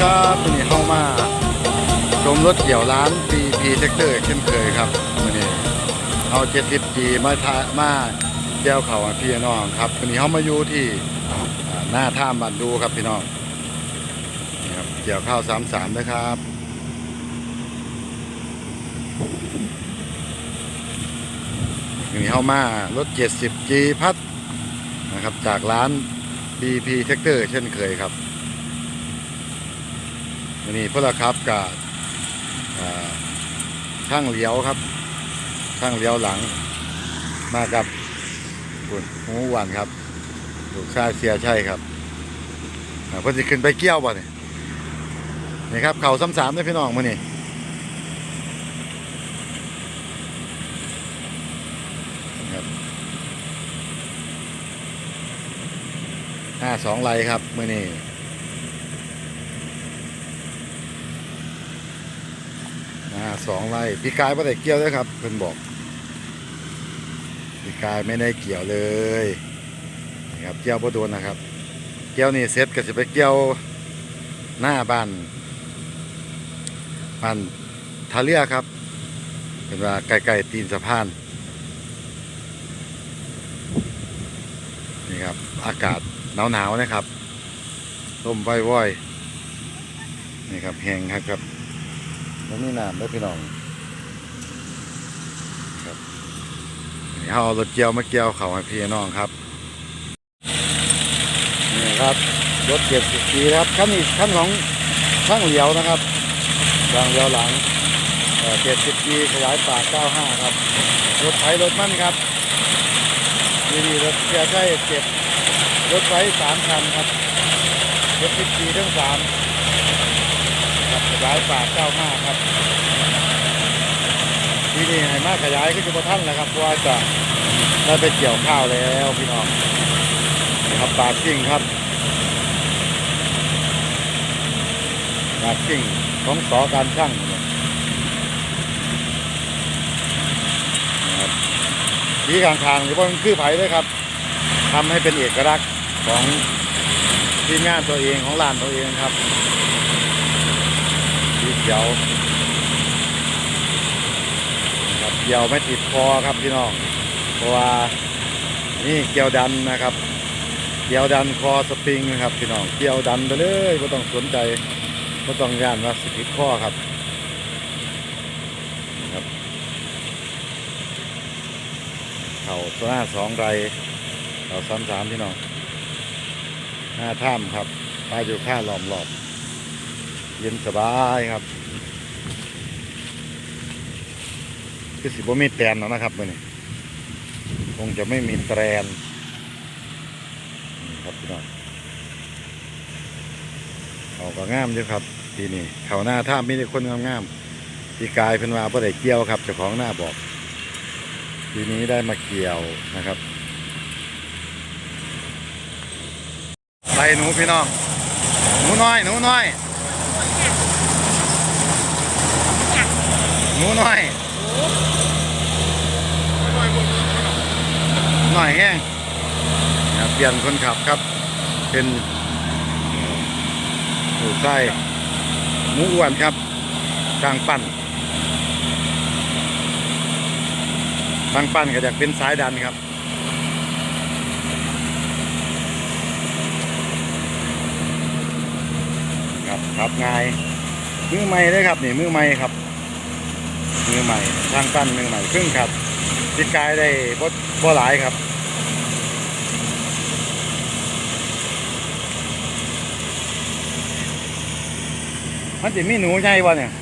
ครับวันนี้เข้ามาชมรถเกี่ยวร้านปีพีเทคเตอร์เช่นเคยครับวันนี้เอา70 G มาทามาแก้วเขาพี่น้องครับวันนี้เขามาอยู่ที่หน้าท่ามบันดูครับพี่น้องนี่ครับเกี่ยวข้าว33นะครับวันนี้เข้ามารถ70 G พัดนะครับจากร้าน BP t r a c t o r เช่นเคยครับ วันนี้พวกเราครับกับช่างเหลียวครับ ช่างเหลียวหลังมากับคุณหูวันครับลูกชายเสียใช่ครับเพิ่นจะขึ้นไปเกี่ยวบ่เนี่ยนี่ครับเขาซ้ำสามได้อพี่น้องมื้อนี้ครับห้าสองไรครับมื้อนี้ อ่า สองไร่พี่กายไม่ได้เกี่ยวเลยครับเพิ่อนบอกพี่กายไม่ได้เกี่ยวเลยนี่ครับเกี่ยวบ่โดนนะครับ เกี่ยวนี่เสร็จก็จะไปเกี่ยวหน้าบ้านบ้านทาเรือครับเป็นว่าไกลๆตีนสะพานนี่ครับอากาศหนาวๆนะครับลมว่อยๆนี่ครับแห้งครับ มันมีน้ำด้วยพี่น้องครับนี่เอารถเกี่ยวมาเกี่ยวเขาให้พี่น้องครับนี่ครับรถเก็บสิบปีครับขั้นนี้ขั้นของช่างเหลียวนะครับยางเหลียวหลังเจ็ดสิบปีขยายปากเก้าห้าครับ รถไถรถมั่นครับนี่รถเกียร์ใช้เจ็บรถไว้สามคันครับรถสิบปีทั้งสาม ครับขยายปากเก้าห้าครับ ที่นี่ให้มากขยายก็จะพอท่านแหละครับเพราะว่าจะได้ไปเกี่ยวข้าวแล้วพี่น้องนี่ครับปากกิ่งครับปากกิ่งของสอการช่างเนี่ยนะครับสีข้างๆหรือว่ามันคือไผ่ด้วยครับทำให้เป็นเอกลักษณ์ของทีมงานตัวเองของร้านตัวเองครับ สีเขียวครับเกี่ยวไม่ติดคอครับพี่น้องเพราะว่านี่เกี่ยวดันนะครับ เกี่ยวดันคอสปริงนะครับพี่น้องเกี่ยวดันไปเลยไม่ต้องสนใจไม่ต้องย่านว่าสติดข้อครับครับเข่าหน้าสองไรเข่าสามสามพี่น้องหน้าถ้ำครับปลาอยู่ข้าหลอมรอบ เย็นสบายครับคือสิบ่มีแตนแล้วนะครับมื่อนี้คงจะไม่มีแตนนะครับพี่น้องเขาก็งามอยู่ครับ ทีนี้เขาหน้าท่ามีแต่คนงามๆพี่กายเพิ่นว่าบ่ได้เกี่ยวครับเจ้าของหน้าบอก ทีนี้ได้มาเกี่ยวนะครับไปหนูพี่น้องหนูน้อยหนูน้อย หนูน้อยหน่อยแห้งนะครับเปลี่ยนคนขับครับ เป็นผู้ใต้หมูอ้วนครับกลางปั้นกลางปั้นก็อยากเป็นสายดันครับครับครับง่ายมือใหม่เลยครับนี่มือใหม่ครับ มือใหม่ทางปั้นมือใหม่ครึ่งครับติดกายได้บ่บ่หลายครับมันจะมีหนูใหญ่บ่เนี่ย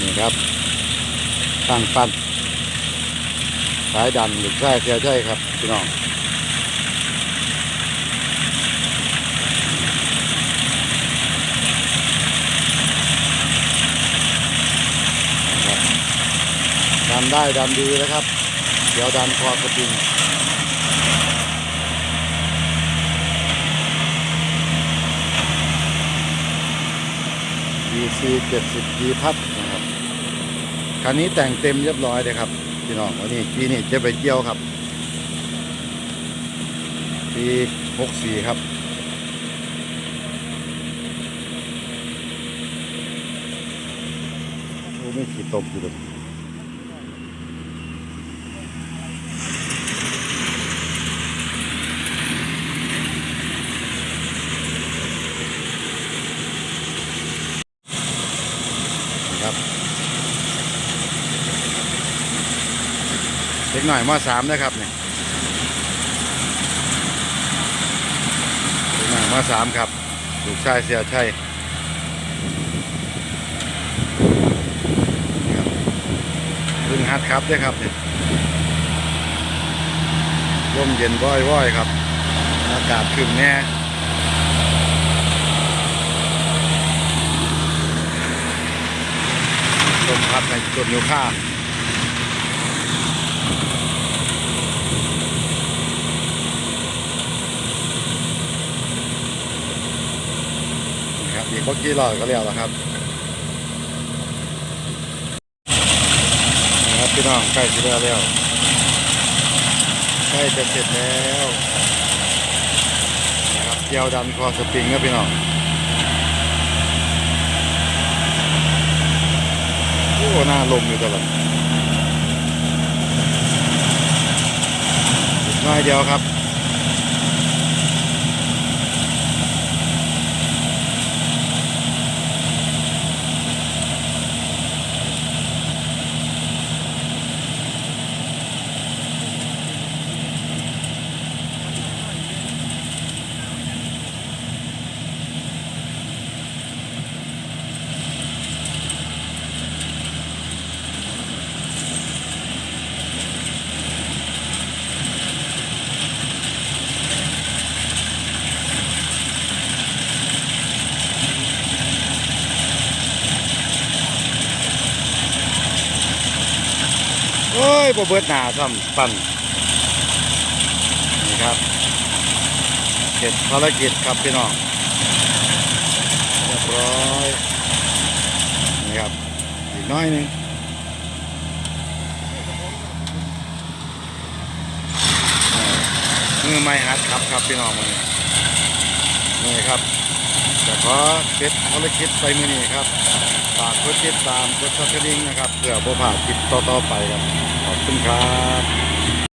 นี่ครับทางปั้นสายดันหรือใช่ใช่ใช่ครับพี่น้อง นได้ดันดีนะครับ เดี๋ยวดันคอกระดิ่ง DC 70 G พัดนะครับคันนี้แต่งเต็มเรียบร้อยเลยครับพี่น้องวันนี้ปีนี้จะไปเกี่ยวครับ ปีหกสี่ครับโอ้ไม่ขีดตบอยู่เลยนะครับเล็ กหน่อยมสามนะครับเนี่ยเล็กหน่อยมสามครับลูกชายเสียชัยเพึ่งฮัดครับด้วยครับเนี่ยลมเย็นว่อยๆครับ อากาศขึ้นแน่ลมพัดในต้นยูคานี่ ครับอีกเมื่อกี้รอดก็เรียวแล้วครับนะครับพี่น้องใกล้จะแล้วแล้วใกล้จะเสร็จแล้วนะครับเกียวดันคอสปริงนะพี่น้องโอ้หน้าลมอยู่ตลอดอีก น้อยเดียวครับ บ่เบิดหนาซ้ำปั่นนี่ครับเสร็จภารกิจครับพี่น้องเรียบร้อยนี่ครับอีกน้อยนึงมือไม่หัดครับครับพี่น้องมานี่นี่ครับแต่ขอเสร็จภารกิจไปมือนี้ครับ ฝากกดติดตามกดซับสไครต์นะครับ เพื่อบ่ผ่านคลิปต่อๆไปครับ ขอบคุณครับ